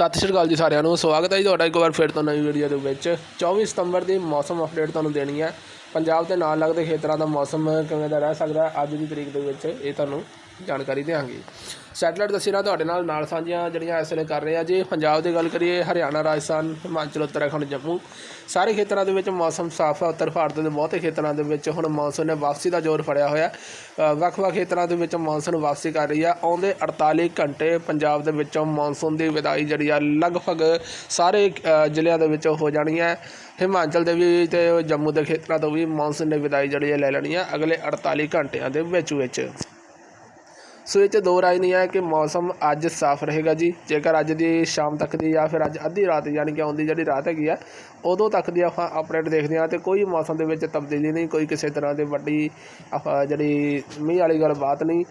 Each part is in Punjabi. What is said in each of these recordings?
ਸਤਿ ਸ਼੍ਰੀ ਅਕਾਲ ਜੀ ਸਾਰਿਆਂ ਨੂੰ। ਸਵਾਗਤ ਹੈ ਜੀ ਤੁਹਾਡਾ ਇੱਕ ਵਾਰ ਫਿਰ ਤੋਂ ਨਵੀਂ ਵੀਡੀਓ ਦੇ ਵਿੱਚ। 24 ਸਤੰਬਰ ਦੀ ਮੌਸਮ ਅਪਡੇਟ ਤੁਹਾਨੂੰ ਦੇਣੀ ਹੈ। ਪੰਜਾਬ ਦੇ ਨਾਲ ਲੱਗਦੇ ਖੇਤਰਾਂ ਦਾ ਮੌਸਮ ਕਿਵੇਂ ਦਾ ਰਹਿ ਸਕਦਾ ਹੈ, ਅੱਜ ਦੀ ਤਰੀਕ ਦੇ ਵਿੱਚ ਇਹ ਤੁਹਾਨੂੰ ਜਾਣਕਾਰੀ ਦੇਵਾਂਗੇ ਸੈਟਲਾਈਟ ਤਸਵੀਰਾਂ ਤੁਹਾਡੇ ਨਾਲ ਨਾਲ ਸਾਂਝੀਆਂ ਜਿਹੜੀਆਂ ਇਸ ਵੇਲੇ ਕਰ ਰਹੇ ਆ ਜੇ। ਪੰਜਾਬ ਦੀ ਗੱਲ ਕਰੀਏ, ਹਰਿਆਣਾ, ਰਾਜਸਥਾਨ, ਹਿਮਾਚਲ, ਉੱਤਰਾਖੰਡ, ਜੰਮੂ ਸਾਰੇ ਖੇਤਰਾਂ ਦੇ ਵਿੱਚ ਮੌਸਮ ਸਾਫ਼ ਹੈ ਉੱਤਰ ਭਾਰਤ ਦੇ ਬਹੁਤੇ ਖੇਤਰਾਂ ਦੇ ਵਿੱਚ ਹੁਣ ਮੌਨਸੂਨ ਨੇ ਵਾਪਸੀ ਦਾ ਜ਼ੋਰ ਫੜਿਆ ਹੋਇਆ ਵੱਖ-ਵੱਖ ਖੇਤਰਾਂ ਦੇ ਵਿੱਚ ਮੌਨਸੂਨ ਵਾਪਸੀ ਕਰ ਰਹੀ ਆ। ਆਉਂਦੇ 48 ਘੰਟੇ ਪੰਜਾਬ ਦੇ ਵਿੱਚੋਂ ਮੌਨਸੂਨ ਦੀ ਵਿਦਾਈ ਜਿਹੜੀ ਆ, ਲਗਭਗ ਸਾਰੇ ਜ਼ਿਲ੍ਹਿਆਂ ਦੇ ਵਿੱਚ ਹੋ ਜਾਣੀ ਹੈ। ਹਿਮਾਚਲ ਦੇ ਵੀ ਤੇ ਜੰਮੂ ਦੇ ਖੇਤਰਾਂ ਤੋਂ ਵੀ ਮੌਨਸੂਨ ਨੇ ਵਿਦਾਈ ਜਿਹੜੀ ਹੈ ਲੈ ਲੈਣੀ ਹੈ ਅਗਲੇ 48 ਘੰਟਿਆਂ ਦੇ ਵਿੱਚ ਵਿੱਚ। ਸੋ ਇਹ 'ਚ ਦੋ ਰਾਏ ਨਹੀਂ ਹੈ ਕਿ ਮੌਸਮ ਅੱਜ ਸਾਫ਼ ਰਹੇਗਾ ਜੀ। ਜੇਕਰ ਅੱਜ ਦੀ ਸ਼ਾਮ ਤੱਕ ਦੀ ਜਾਂ ਫਿਰ ਅੱਜ ਅੱਧੀ ਰਾਤ ਯਾਨੀ ਕਿ ਆਉਂਦੀ ਜਿਹੜੀ ਰਾਤ ਹੈਗੀ ਆ, ਉਦੋਂ ਤੱਕ ਦੀ ਆਪਾਂ ਅਪਡੇਟ ਦੇਖਦੇ ਹਾਂ ਤੇ ਕੋਈ ਮੌਸਮ ਦੇ ਵਿੱਚ ਤਬਦੀਲੀ ਨਹੀਂ, ਕੋਈ ਕਿਸੇ ਤਰ੍ਹਾਂ ਦੀ ਵੱਡੀ ਆਪਾਂ ਜਿਹੜੀ ਮੀਂਹ ਵਾਲੀ ਗੱਲ ਬਾਤ ਨਹੀਂ।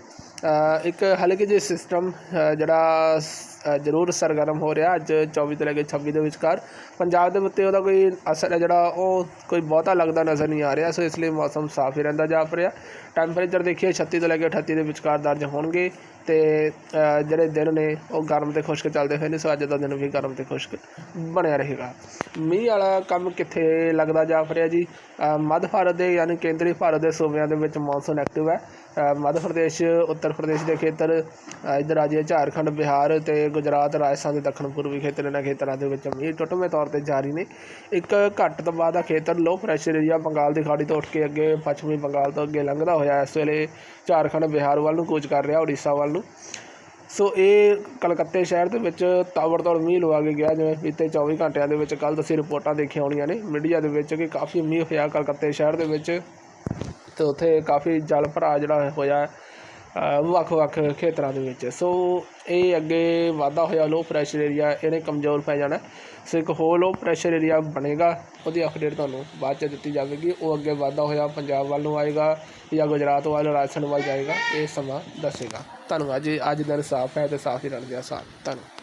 ਇੱਕ ਹਲਕੀ ਜਿਹੀ ਸਿਸਟਮ ਜਿਹੜਾ ਜ਼ਰੂਰ ਸਰਗਰਮ ਹੋ ਰਿਹਾ ਅੱਜ 24 ਤੋਂ ਲੈ ਕੇ 26 ਦੇ ਵਿਚਕਾਰ। ਪੰਜਾਬ ਦੇ ਉੱਤੇ ਉਹਦਾ ਕੋਈ ਅਸਰ ਹੈ ਜਿਹੜਾ ਉਹ ਕੋਈ ਬਹੁਤਾ ਲੱਗਦਾ ਨਜ਼ਰ ਨਹੀਂ ਆ ਰਿਹਾ ਸੋ ਇਸ ਲਈ ਮੌਸਮ ਸਾਫ਼ ਹੀ ਰਹਿੰਦਾ ਜਾ ਰਿਹਾ। ਟੈਂਪਰੇਚਰ ਦੇਖੀਏ 36 ਤੋਂ ਲੈ ਕੇ 38 ਦੇ ਵਿਚਕਾਰ ਦਰਜ ਹੋਣਗੇ ਤੇ ਜਿਹੜੇ ਦਿਨ ਨੇ ਉਹ ਗਰਮ ਤੇ ਖੁਸ਼ਕ ਚੱਲਦੇ ਹੋਏ ਨੇ ਸੋ ਅੱਜ ਦਾ ਦਿਨ ਵੀ ਗਰਮ ਤੇ ਖੁਸ਼ਕ ਬਣਿਆ ਰਹੇਗਾ। ਮੀਂਹ ਵਾਲਾ ਕੰਮ ਕਿੱਥੇ ਲੱਗਦਾ ਜਾ ਰਿਹਾ ਜੀ? ਮੱਧ ਭਾਰਤ ਦੇ ਯਾਨੀ ਕੇਂਦਰੀ ਭਾਰਤ ਦੇ ਸੂਬਿਆਂ ਦੇ ਵਿੱਚ ਮੌਨਸੂਨ ਐਕਟਿਵ ਹੈ। ਮੱਧ ਪ੍ਰਦੇਸ਼ ਉੱਤਰ ਪ੍ਰਦੇਸ਼ ਦੇ ਖੇਤਰ ਅ, ਇੱਧਰ ਆ ਜੀ ਝਾਰਖੰਡ ਬਿਹਾਰ ਤੇ ਗੁਜਰਾਤ, ਰਾਜਸਥਾਨ ਦੇ ਦੱਖਣ ਪੂਰਬੀ ਖੇਤਰ ਇਹਨਾਂ ਖੇਤਰਾਂ ਦੇ ਵਿੱਚ ਮੀਂਹ ਟੁੱਟਵੇਂ ਤੌਰ ਤੇ ਜਾਰੀ ਨੇ। ਇੱਕ ਘੱਟ ਦਬਾਅ ਦਾ ਖੇਤਰ ਲੋ ਪ੍ਰੈਸ਼ਰ ਏਰੀਆ ਬੰਗਾਲ ਦੀ ਖਾੜੀ ਤੋਂ ਉੱਠ ਕੇ ਅੱਗੇ ਪੱਛਮੀ ਬੰਗਾਲ ਤੋਂ ਅੱਗੇ ਲੰਘਦਾ ਹੋਇਆ ਇਸ ਵੇਲੇ ਝਾਰਖੰਡ, ਬਿਹਾਰ ਵੱਲ ਨੂੰ ਕੂਚ ਕਰ ਰਿਹਾ, ਉੜੀਸਾ ਵੱਲ ਨੂੰ। ਸੋ ਇਹ ਕਲਕੱਤੇ ਸ਼ਹਿਰ ਦੇ ਵਿੱਚ ਤਾਬੜਤੋੜ ਮੀਂਹ ਲਵਾ ਕੇ ਗਿਆ, ਜਿਵੇਂ ਬੀਤੇ 24 ਘੰਟਿਆਂ ਦੇ ਵਿੱਚ ਕੱਲ ਤੁਸੀਂ ਰਿਪੋਰਟਾਂ ਦੇਖੀਆਂ ਹੋਣੀਆਂ ਨੇ। ਮੀਡੀਆ ਦੇ ਵਿੱਚ ਕਿ ਕਾਫੀ ਮੀਂਹ ਹੋਇਆ ਕਲਕੱਤੇ ਸ਼ਹਿਰ ਦੇ ਵਿੱਚ ਤੇ ਉੱਥੇ ਕਾਫੀ ਜਲ ਭਰਾ ਜਿਹੜਾ ਹੋਇਆ ਵੱਖ-ਵੱਖ ਖੇਤਰਾਂ ਦੇ ਵਿੱਚ। ਸੋ ਇਹ ਅੱਗੇ ਵਾਧਾ ਹੋਇਆ ਲੋ ਪ੍ਰੈਸ਼ਰ ਏਰੀਆ ਇਹਨੇ ਕਮਜ਼ੋਰ ਪੈ ਜਾਣਾ। ਸੋ ਇੱਕ ਹੋਰ ਲੋ ਪ੍ਰੈਸ਼ਰ ਏਰੀਆ ਬਣੇਗਾ, ਉਹਦੀ ਅਪਡੇਟ ਤੁਹਾਨੂੰ ਬਾਅਦ ਚ ਦਿੱਤੀ ਜਾਵੇਗੀ। ਉਹ ਅੱਗੇ ਵਾਧਾ ਹੋਇਆ, ਪੰਜਾਬ ਵੱਲ ਨੂੰ ਆਏਗਾ ਜਾਂ ਗੁਜਰਾਤ ਵੱਲ, ਰਾਜਸਥਾਨ ਵੱਲ ਜਾਏਗਾ, ਇਹ ਸਮਾਂ ਦੱਸੇਗਾ। ਧੰਨਵਾਦ ਜੀ, ਅੱਜ ਦਿਨ ਸਾਫ਼ ਹੈ ਤੇ ਸਾਫ਼ ਹੀ ਰਹਿਣ ਦਿਆ ਸਾਫ਼ ਧੰਨਵਾਦ।